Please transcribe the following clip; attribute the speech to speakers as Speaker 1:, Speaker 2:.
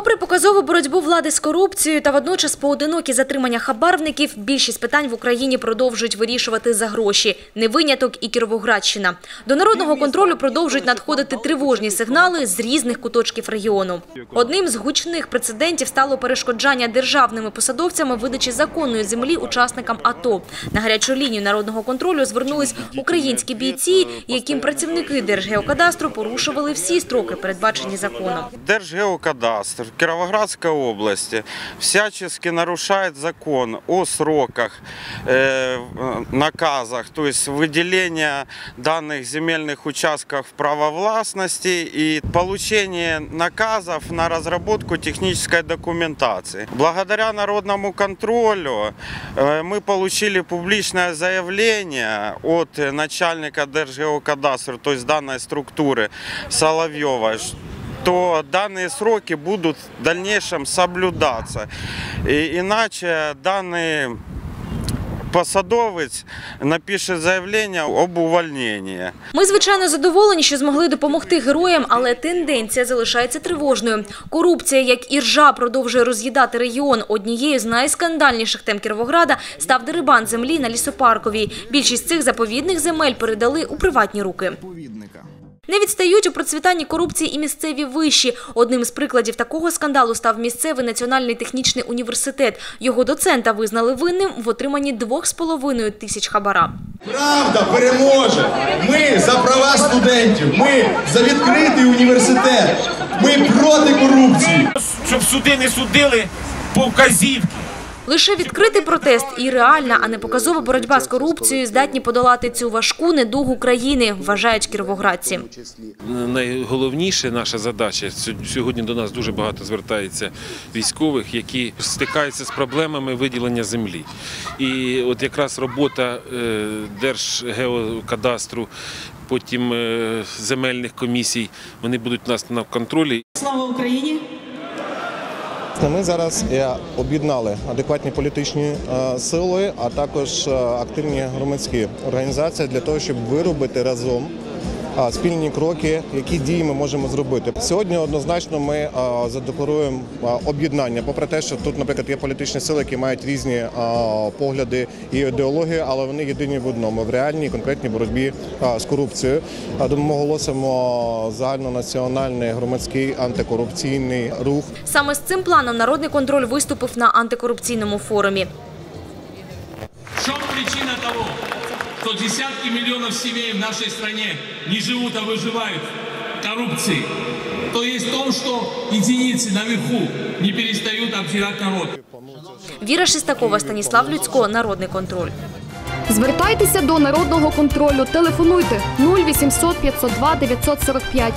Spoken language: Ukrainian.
Speaker 1: Попри показову боротьбу влади з корупцією та водночас поодинокі затримання хабарників, більшість питань в Україні продовжують вирішувати за гроші. Не виняток і Кіровоградщина. До народного контролю продовжують надходити тривожні сигнали з різних куточків регіону. Одним з гучних прецедентів стало перешкоджання державними посадовцями видачі законної землі учасникам АТО. На гарячу лінію народного контролю звернулись українські бійці, яким працівники Держгеокадастру порушували всі строки, передбачені законом.
Speaker 2: Держгеокадастр Кировоградской области всячески нарушает закон о сроках, э, наказах, то есть выделение данных земельных участков в право властности и получение наказов на разработку технической документации. Благодаря народному контролю э, мы получили публичное заявление от начальника Держгеокадастру, то есть данной структуры Соловьева, то данные сроки будут в дальнейшем соблюдаться. И иначе данный посадовець напише заявлення об увольненні.
Speaker 1: Ми, звичайно, задоволені, що змогли допомогти героям, але тенденція залишається тривожною. Корупція, як і ржа, продовжує роз'їдати регіон. Однією з найскандальніших тем Кіровограда став дерибан землі на лісопарковій. Більшість цих заповідних земель передали у приватні руки. Не відстають у процвітанні корупції і місцеві виші. Одним з прикладів такого скандалу став місцевий національний технічний університет. Його доцента визнали винним в отриманні 2,5 тисяч хабара.
Speaker 3: Правда переможе. Ми за права студентів. Ми за відкритий університет. Ми проти корупції.
Speaker 4: щоб суди не судили по вказівці.
Speaker 1: Лише відкритий протест і реальна, а не показова боротьба з корупцією здатні подолати цю важку недугу країни, вважають кіровоградці.
Speaker 5: Найголовніше наша задача сьо- сьогодні до нас дуже багато звертається військових, які стикаються з проблемами виділення землі. І от якраз робота е, Держгеокадастру, потім е, земельних комісій, вони будуть у нас на контролі.
Speaker 6: Слава Україні!
Speaker 7: Ми зараз е, об'єднали адекватні політичні е, сили, а також е, активні громадські організації для того, щоб виробити разом спільні кроки, які дії ми можемо зробити. Сьогодні однозначно ми задекларуємо об'єднання, попри те, що тут, наприклад, є політичні сили, які мають різні погляди і ідеології, але вони єдині в одному в реальній конкретній боротьбі з корупцією. Тому ми оголосимо загальнонаціональний громадський антикорупційний рух.
Speaker 1: Саме з цим планом народний контроль виступив на антикорупційному форумі.
Speaker 8: В причина того, что десятки миллионов семей в нашей стране не живут, а выживают в коррупции? То есть в том, что единицы наверху не перестают обдирать народ.
Speaker 1: Віра Шестакова, Станіслав Людсько Народний контроль.
Speaker 9: Звертайтеся до народного контролю. Телефонуйте 0800 502 945